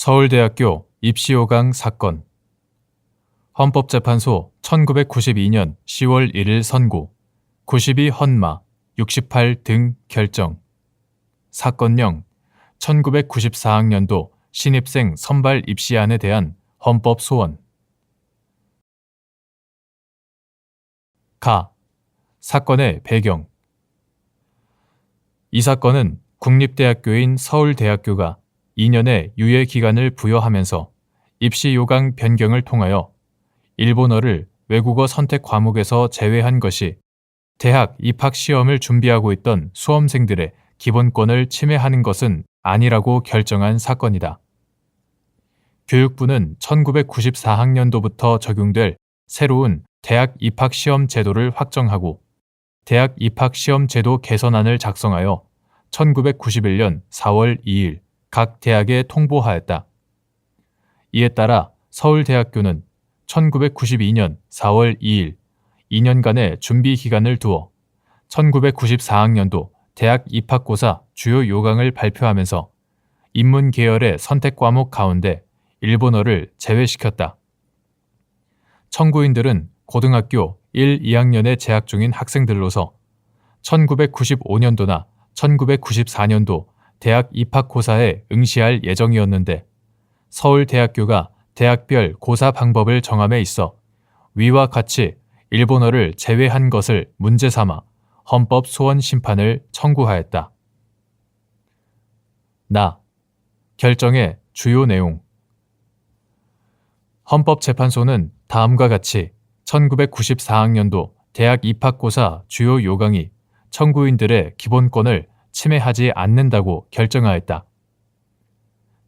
서울대학교 입시호강 사건. 헌법재판소 1992년 10월 1일 선고. 92 헌마 68 등 결정. 사건령 1994학년도 신입생 선발 입시안에 대한 헌법 소원. 가. 사건의 배경. 이 사건은 국립대학교인 서울대학교가 2년의 유예 기간을 부여하면서 입시 요강 변경을 통하여 일본어를 외국어 선택 과목에서 제외한 것이 대학 입학 시험을 준비하고 있던 수험생들의 기본권을 침해하는 것은 아니라고 결정한 사건이다. 교육부는 1994학년도부터 적용될 새로운 대학 입학 시험 제도를 확정하고 대학 입학 시험 제도 개선안을 작성하여 1991년 4월 2일 각 대학에 통보하였다. 이에 따라 서울대학교는 1992년 4월 2일 2년간의 준비 기간을 두어 1994학년도 대학 입학고사 주요 요강을 발표하면서 인문 계열의 선택 과목 가운데 일본어를 제외시켰다. 청구인들은 고등학교 1, 2학년에 재학 중인 학생들로서 1995년도나 1994년도 대학 입학고사에 응시할 예정이었는데 서울대학교가 대학별 고사 방법을 정함에 있어 위와 같이 일본어를 제외한 것을 문제 삼아 헌법 소원 심판을 청구하였다. 나 결정의 주요 내용 헌법재판소는 다음과 같이 1994학년도 대학 입학고사 주요 요강이 청구인들의 기본권을 침해하지 않는다고 결정하였다.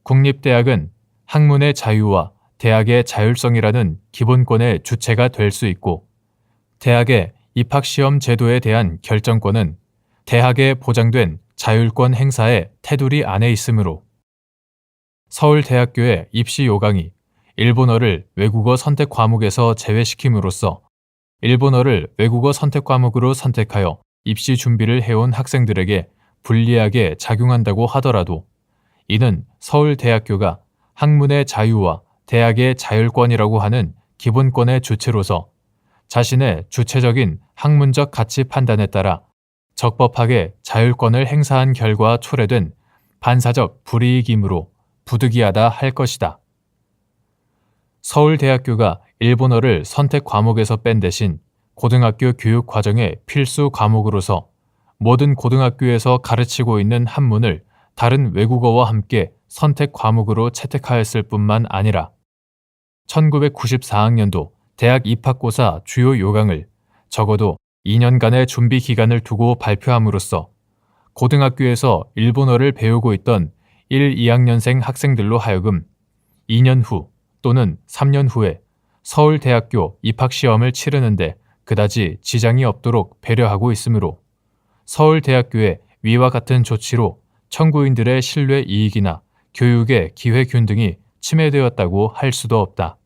국립대학은 학문의 자유와 대학의 자율성이라는 기본권의 주체가 될 수 있고 대학의 입학시험 제도에 대한 결정권은 대학에 보장된 자율권 행사의 테두리 안에 있으므로 서울대학교의 입시 요강이 일본어를 외국어 선택 과목에서 제외시킴으로써 일본어를 외국어 선택 과목으로 선택하여 입시 준비를 해온 학생들에게 불리하게 작용한다고 하더라도 이는 서울대학교가 학문의 자유와 대학의 자율권이라고 하는 기본권의 주체로서 자신의 주체적인 학문적 가치 판단에 따라 적법하게 자율권을 행사한 결과 초래된 반사적 불이익이므로 부득이하다 할 것이다. 서울대학교가 일본어를 선택 과목에서 뺀 대신 고등학교 교육 과정의 필수 과목으로서 모든 고등학교에서 가르치고 있는 한문을 다른 외국어와 함께 선택 과목으로 채택하였을 뿐만 아니라 1994학년도 대학 입학고사 주요 요강을 적어도 2년간의 준비 기간을 두고 발표함으로써 고등학교에서 일본어를 배우고 있던 1, 2학년생 학생들로 하여금 2년 후 또는 3년 후에 서울대학교 입학시험을 치르는데 그다지 지장이 없도록 배려하고 있으므로 서울대학교의 위와 같은 조치로 청구인들의 신뢰 이익이나 교육의 기회균 등이 침해되었다고 할 수도 없다.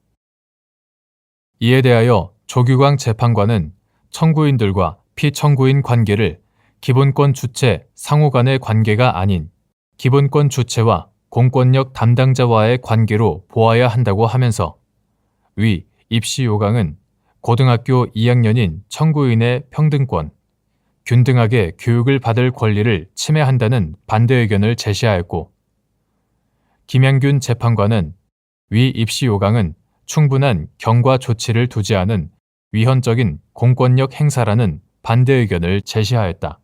이에 대하여 조규광 재판관은 청구인들과 피청구인 관계를 기본권 주체 상호 간의 관계가 아닌 기본권 주체와 공권력 담당자와의 관계로 보아야 한다고 하면서 위 입시 요강은 고등학교 2학년인 청구인의 평등권, 균등하게 교육을 받을 권리를 침해한다는 반대 의견을 제시하였고 김양균 재판관은 위 입시 요강은 충분한 경과 조치를 두지 않은 위헌적인 공권력 행사라는 반대 의견을 제시하였다.